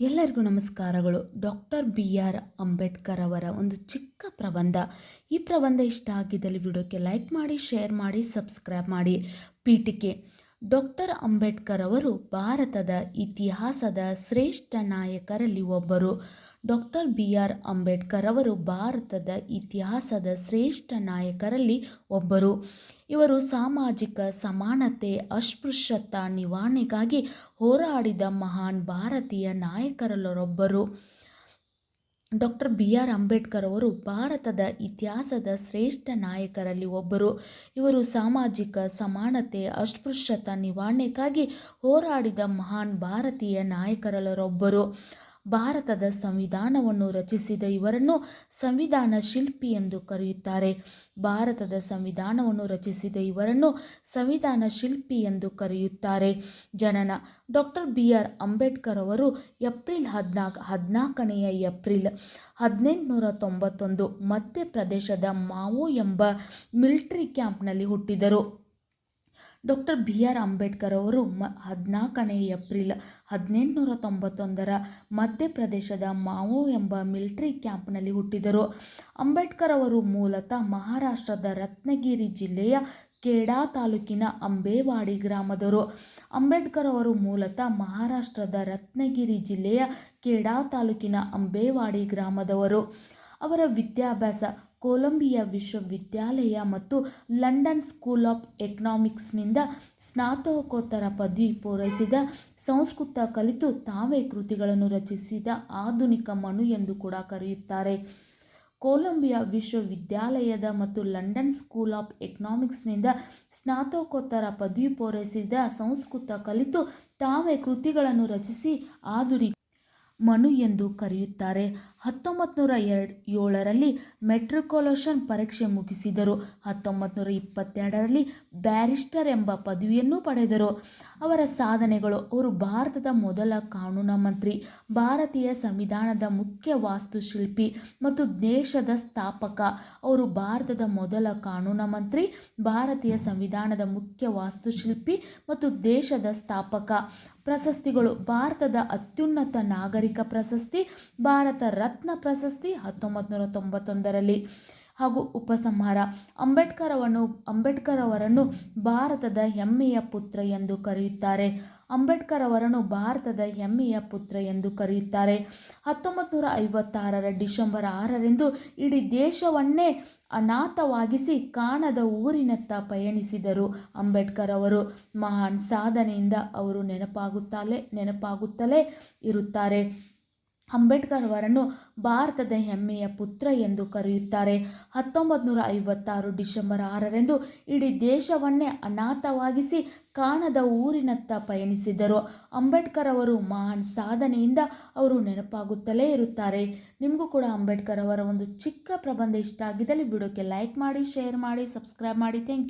ಎಲ್ಲರಿಗೂ ನಮಸ್ಕಾರಗಳು. Doctor B R Ambedkar ಅವರ ಒಂದು ಚಿಕ್ಕ ಪ್ರಬಂಧ. ಈ ಪ್ರಬಂಧ ಇಷ್ಟ ಆಗಿದ್ದಲ್ಲಿ ವಿಡಿಯೋಕ್ಕೆ ಲೈಕ್ ಮಾಡಿ, ಶೇರ್ ಮಾಡಿ, ಸಬ್ಸ್ಕ್ರೈಬ್ ಮಾಡಿ. ಪೀಠಿಕೆ. ಡಾಕ್ಟರ್ ಅಂಬೇಡ್ಕರ್ ಅವರು ಭಾರತದ ಇತಿಹಾಸದ ಶ್ರೇಷ್ಠ ನಾಯಕರಲ್ಲಿ ಒಬ್ಬರು. ಡಾಕ್ಟರ್ ಬಿ ಆರ್ ಅಂಬೇಡ್ಕರ್ ಅವರು ಭಾರತದ ಇತಿಹಾಸದ ಶ್ರೇಷ್ಠ ನಾಯಕರಲ್ಲಿ ಒಬ್ಬರು. ಇವರು ಸಾಮಾಜಿಕ ಸಮಾನತೆ, ಅಸ್ಪೃಶ್ಯತಾ ನಿವಾರಣೆಗಾಗಿ ಹೋರಾಡಿದ ಮಹಾನ್ ಭಾರತೀಯ ನಾಯಕರಲ್ಲರೊಬ್ಬರು. ಡಾಕ್ಟರ್ ಬಿ ಆರ್ ಅಂಬೇಡ್ಕರ್ ಅವರು ಭಾರತದ ಇತಿಹಾಸದ ಶ್ರೇಷ್ಠ ನಾಯಕರಲ್ಲಿ ಒಬ್ಬರು. ಇವರು ಸಾಮಾಜಿಕ ಸಮಾನತೆ, ಅಸ್ಪೃಶ್ಯತಾ ನಿವಾರಣೆಗಾಗಿ ಹೋರಾಡಿದ ಮಹಾನ್ ಭಾರತೀಯ ನಾಯಕರಲ್ಲೊಬ್ಬರು ಭಾರತದ ಸಂವಿಧಾನವನ್ನು ರಚಿಸಿದ ಇವರನ್ನು ಸಂವಿಧಾನ ಶಿಲ್ಪಿ ಎಂದು ಕರೆಯುತ್ತಾರೆ. ಭಾರತದ ಸಂವಿಧಾನವನ್ನು ರಚಿಸಿದ ಇವರನ್ನು ಸಂವಿಧಾನ ಶಿಲ್ಪಿ ಎಂದು ಕರೆಯುತ್ತಾರೆ. ಜನನ ಡಾಕ್ಟರ್ ಬಿ ಆರ್ ಅಂಬೇಡ್ಕರ್ ಅವರು ಏಪ್ರಿಲ್ ಹದಿನಾಲ್ಕು, ಹದಿನಾಲ್ಕನೆಯ ಏಪ್ರಿಲ್ ಹದಿನೆಂಟುನೂರ ತೊಂಬತ್ತೊಂದು ಮಧ್ಯಪ್ರದೇಶದ ಮಾವೋ ಎಂಬ ಮಿಲಿಟರಿ ಕ್ಯಾಂಪ್ನಲ್ಲಿ ಹುಟ್ಟಿದರು. ಡಾಕ್ಟರ್ ಬಿ ಆರ್ ಅಂಬೇಡ್ಕರ್ ಅವರು ಮ ಹದಿನಾಲ್ಕನೇ ಏಪ್ರಿಲ್ ಹದಿನೆಂಟುನೂರ ತೊಂಬತ್ತೊಂದರ ಮಧ್ಯಪ್ರದೇಶದ ಮಾವೋ ಎಂಬ ಮಿಲಿಟರಿ ಕ್ಯಾಂಪ್ನಲ್ಲಿ ಹುಟ್ಟಿದರು. ಅಂಬೇಡ್ಕರ್ ಅವರು ಮೂಲತಃ ಮಹಾರಾಷ್ಟ್ರದ ರತ್ನಗಿರಿ ಜಿಲ್ಲೆಯ ಕೇಡಾ ತಾಲೂಕಿನ ಅಂಬೇವಾಡಿ ಗ್ರಾಮದವರು. ಅಂಬೇಡ್ಕರ್ ಅವರು ಮೂಲತಃ ಮಹಾರಾಷ್ಟ್ರದ ರತ್ನಗಿರಿ ಜಿಲ್ಲೆಯ ಕೇಡಾ ತಾಲೂಕಿನ ಅಂಬೇವಾಡಿ ಗ್ರಾಮದವರು. ಅವರ ವಿದ್ಯಾಭ್ಯಾಸ ಕೊಲಂಬಿಯಾ ವಿಶ್ವವಿದ್ಯಾಲಯ ಮತ್ತು ಲಂಡನ್ ಸ್ಕೂಲ್ ಆಫ್ ಎಕನಾಮಿಕ್ಸ್ನಿಂದ ಸ್ನಾತಕೋತ್ತರ ಪದವಿ ಪೂರೈಸಿದ ಸಂಸ್ಕೃತ ಕಲಿತು ತಾವೇ ಕೃತಿಗಳನ್ನು ರಚಿಸಿದ ಆಧುನಿಕ ಮನು ಎಂದು ಕೂಡ ಕರೆಯುತ್ತಾರೆ. ಕೊಲಂಬಿಯಾ ವಿಶ್ವವಿದ್ಯಾಲಯದ ಮತ್ತು ಲಂಡನ್ ಸ್ಕೂಲ್ ಆಫ್ ಎಕನಾಮಿಕ್ಸ್ನಿಂದ ಸ್ನಾತಕೋತ್ತರ ಪದವಿ ಪೂರೈಸಿದ ಸಂಸ್ಕೃತ ಕಲಿತು ತಾವೇ ಕೃತಿಗಳನ್ನು ರಚಿಸಿ ಆಧುನಿಕ ಮನು ಎಂದು ಕರೆಯುತ್ತಾರೆ. ಹತ್ತೊಂಬತ್ತು ನೂರ ಎರಡು ಏಳರಲ್ಲಿ ಮೆಟ್ರಿಕೊಲೋಷನ್ ಪರೀಕ್ಷೆ ಮುಗಿಸಿದರು. ಹತ್ತೊಂಬತ್ತು ನೂರ ಇಪ್ಪತ್ತೆರಡರಲ್ಲಿ ಬ್ಯಾರಿಸ್ಟರ್ ಎಂಬ ಪದವಿಯನ್ನು ಪಡೆದರು. ಅವರ ಸಾಧನೆಗಳು ಅವರು ಭಾರತದ ಮೊದಲ ಕಾನೂನು ಮಂತ್ರಿ, ಭಾರತೀಯ ಸಂವಿಧಾನದ ಮುಖ್ಯ ವಾಸ್ತುಶಿಲ್ಪಿ ಮತ್ತು ದೇಶದ ಸ್ಥಾಪಕ. ಅವರು ಭಾರತದ ಮೊದಲ ಕಾನೂನು ಮಂತ್ರಿ, ಭಾರತೀಯ ಸಂವಿಧಾನದ ಮುಖ್ಯ ವಾಸ್ತುಶಿಲ್ಪಿ ಮತ್ತು ದೇಶದ ಸ್ಥಾಪಕ. ಪ್ರಶಸ್ತಿಗಳು ಭಾರತದ ಅತ್ಯುನ್ನತ ನಾಗರಿಕ ಪ್ರಶಸ್ತಿ, ಭಾರತ ರತ್ನ ಪ್ರಶಸ್ತಿ ಹತ್ತೊಂಬತ್ತು ನೂರ ತೊಂಬತ್ತೊಂದರಲ್ಲಿ ಹಾಗೂ ಉಪಸಂಹಾರ. ಅಂಬೇಡ್ಕರ್ ಅವನ್ನು ಅಂಬೇಡ್ಕರ್ ಅವರನ್ನು ಭಾರತದ ಹೆಮ್ಮೆಯ ಪುತ್ರ ಎಂದು ಕರೆಯುತ್ತಾರೆ. ಅಂಬೇಡ್ಕರ್ ಅವರನ್ನು ಭಾರತದ ಹೆಮ್ಮೆಯ ಪುತ್ರ ಎಂದು ಕರೆಯುತ್ತಾರೆ. ಹತ್ತೊಂಬತ್ತು ನೂರ ಐವತ್ತಾರರ ಡಿಸೆಂಬರ್ ಆರರಂದು ಇಡೀ ದೇಶವನ್ನೇ ಅನಾಥವಾಗಿಸಿ ಕಾಣದ ಊರಿನತ್ತ ಪಯಣಿಸಿದರು ಅಂಬೇಡ್ಕರ್ ಅವರು ಮಹಾನ್ ಸಾಧನೆಯಿಂದ ಅವರು ನೆನಪಾಗುತ್ತಲೇ ನೆನಪಾಗುತ್ತಲೇ ಇರುತ್ತಾರೆ. ಅಂಬೇಡ್ಕರ್ ಅವರನ್ನು ಭಾರತದ ಹೆಮ್ಮೆಯ ಪುತ್ರ ಎಂದು ಕರೆಯುತ್ತಾರೆ. ಹತ್ತೊಂಬತ್ತು ನೂರ ಐವತ್ತಾರು ಡಿಸೆಂಬರ್ ಆರರಂದು ಇಡೀ ದೇಶವನ್ನೇ ಅನಾಥವಾಗಿಸಿ ಕಾಣದ ಊರಿನತ್ತ ಪಯಣಿಸಿದರು. ಅಂಬೇಡ್ಕರ್ ಅವರು ಮಹಾನ್ ಸಾಧನೆಯಿಂದ ಅವರು ನೆನಪಾಗುತ್ತಲೇ ಇರುತ್ತಾರೆ. ನಿಮಗೂ ಕೂಡ ಅಂಬೇಡ್ಕರ್ ಅವರ ಒಂದು ಚಿಕ್ಕ ಪ್ರಬಂಧ ಇಷ್ಟ ಆಗಿದ್ದಲ್ಲಿ ವಿಡಿಯೋಕ್ಕೆ ಲೈಕ್ ಮಾಡಿ, ಶೇರ್ ಮಾಡಿ, ಸಬ್ಸ್ಕ್ರೈಬ್ ಮಾಡಿ. Thank you.